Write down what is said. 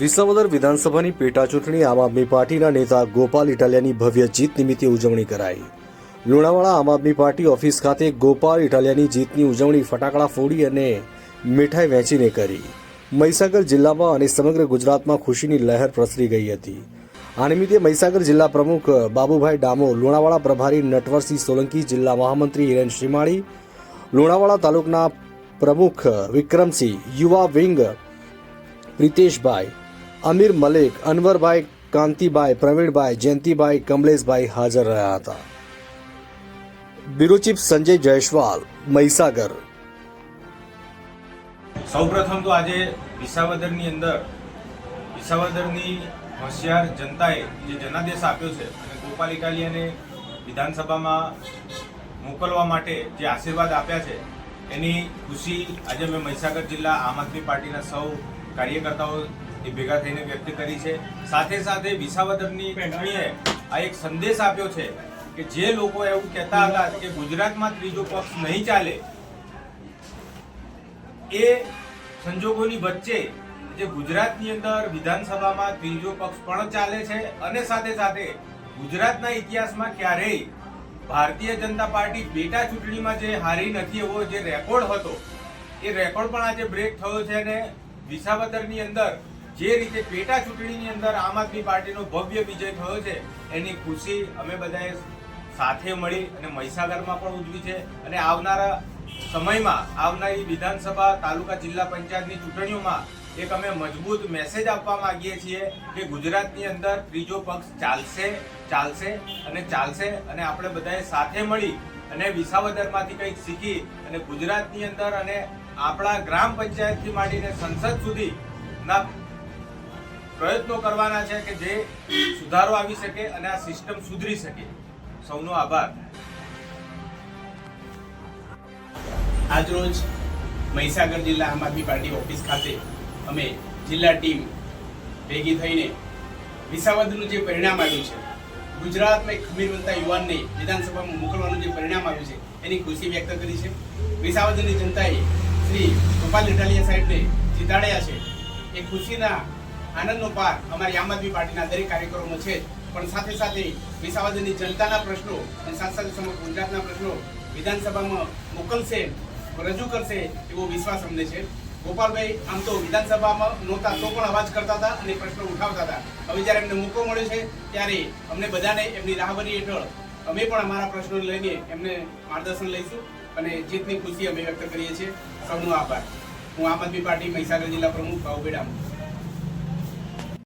વિસાવદર વિધાનસભાની પેટા ચૂંટણી આમ આદમી પાર્ટીના નેતા ગોપાલ ઇટાલિયાની ભવ્ય જીત નિમિત્તે ઉજવણી કરાઈ. લુણાવાડા આમ આદમી પાર્ટી ઓફિસ ખાતે ગોપાલ ઇટાલિયાની જીતની ઉજવણી ફટાકડા ફોડી અને મીઠાઈ વહેંચીને કરી. મહીસાગર જિલ્લામાં અને સમગ્ર ગુજરાતમાં ખુશીની લહેર પ્રસરી ગઈ હતી. આ નિમિત્તે મહીસાગર જિલ્લા પ્રમુખ બાબુભાઈ ડામો, લુણાવાડા પ્રભારી નટવરસિંહ સોલંકી, જિલ્લા મહામંત્રી હિરેન શ્રીમાળી, લુણાવાડા તાલુકના પ્રમુખ વિક્રમસિંહ, યુવા વિંગ પ્રિતેશભાઈ અમીર મલિક, અનવરભાઈ કાંતિભાઈ પ્રવીણભાઈ, જયંતિભાઈ, કમલેશભાઈ હાજર રહ્યા હતા. બ્યુરો સંજય જયસ્વાલ, મહીસાગર. સૌપ્રથમ તો આજે વિસાવદરની અંદર વિસાવદરની હોશિયાર જનતાએ જે જનાદેશ આપ્યો છે અને ગોપાલ વિધાનસભામાં મોકલવા માટે જે આશીર્વાદ આપ્યા છે, એની ખુશી આજે મેં મહીસાગર જિલ્લા આમ આદમી પાર્ટીના સૌ કાર્યકર્તાઓ એ ભેગા થઈને વ્યક્ત કરી છે. સાથે સાથે વિસાવદરની ચૂંટણીએ આ એક સંદેશ આપ્યો છે કે જે લોકો એવું કહેતા હતા કે ગુજરાતમાં ત્રીજો પક્ષ નહીં ચાલે, એ સંજોગોની વચ્ચે જે ગુજરાતની અંદર વિધાનસભામાં ત્રીજો પક્ષ પણ ચાલે છે અને સાથે સાથે ગુજરાતના ઇતિહાસમાં ક્યારેય ભારતીય જનતા પાર્ટી પેટા ચૂંટણીમાં જે હારી નથી એવો જે રેકોર્ડ હતો, એ રેકોર્ડ પણ આજે બ્રેક થયો છે અને વિસાવદરની અંદર જે રીતે પેટા ચૂંટણીની અંદર આમ આદમી પાર્ટીનો ભવ્ય વિજય થયો છે, એની ખુશી અમે બધાએ સાથે મળી અને મહીસાગરમાં પણ ઉજવી છે. અને આવનારા સમયમાં આવનારી વિધાનસભા, તાલુકા, જિલ્લા પંચાયતની ચૂંટણીઓમાં એક અમે મજબૂત મેસેજ આપવા માંગીએ છીએ કે ગુજરાતની અંદર ત્રીજો પક્ષ ચાલશે ચાલશે અને ચાલશે અને આપણે બધાએ સાથે મળી અને વિસાવદરમાંથી કંઈક શીખી અને ગુજરાતની અંદર અને આપણા ગ્રામ પંચાયતથી માંડીને સંસદ સુધી ના પ્રયત્નો કરવાના છે કે જે સુધારો આવી શકે અને આ સિસ્ટમ સુધરી શકે. સૌનો આભાર. આજરોજ મહીસાગર જિલ્લા આમ આદમી પાર્ટી ઓફિસ ખાતે અમે જિલ્લા ટીમ ભેગી થઈને વિસાવદરનું જે પરિણામ આવ્યું છે, ગુજરાતમાં એક ખમીરવંતા યુવાનને વિધાનસભામાં મોકલવાનું જે પરિણામ આવ્યું છે, એની ખુશી વ્યક્ત કરી છે. વિસાવદરની જનતાએ શ્રી ગોપાલ ઇટાલિયા સાહેબને જીતાડ્યા છે. એ ખુશીના આનંદનો પાર અમારી આમ આદમી પાર્ટીના દરેક કાર્યક્રમો છે પણ સાથે સાથે વિસાવદરની જનતાના પ્રશ્નો અને સાથે સાથે સમગ્ર ગુજરાતના પ્રશ્નો વિધાનસભામાં મોકલશે, રજૂ કરશે એવો વિશ્વાસ અમને છે. ગોપાલભાઈ, આમ તો વિધાનસભામાં નહોતા તો પણ અવાજ કરતા હતા અને પ્રશ્નો ઉઠાવતા હતા. હવે જ્યારે એમને મોકો મળ્યો છે, ત્યારે અમને બધાને એમની રાહબરી હેઠળ અમે પણ અમારા પ્રશ્નો લઈને એમને માર્ગદર્શન લઈશું અને જીતની ખુશી અમે વ્યક્ત કરીએ છીએ. સૌનો આભાર. હું આમ આદમી પાર્ટી મહીસાગર જિલ્લા પ્રમુખ ભાઉભાઈ ડામોર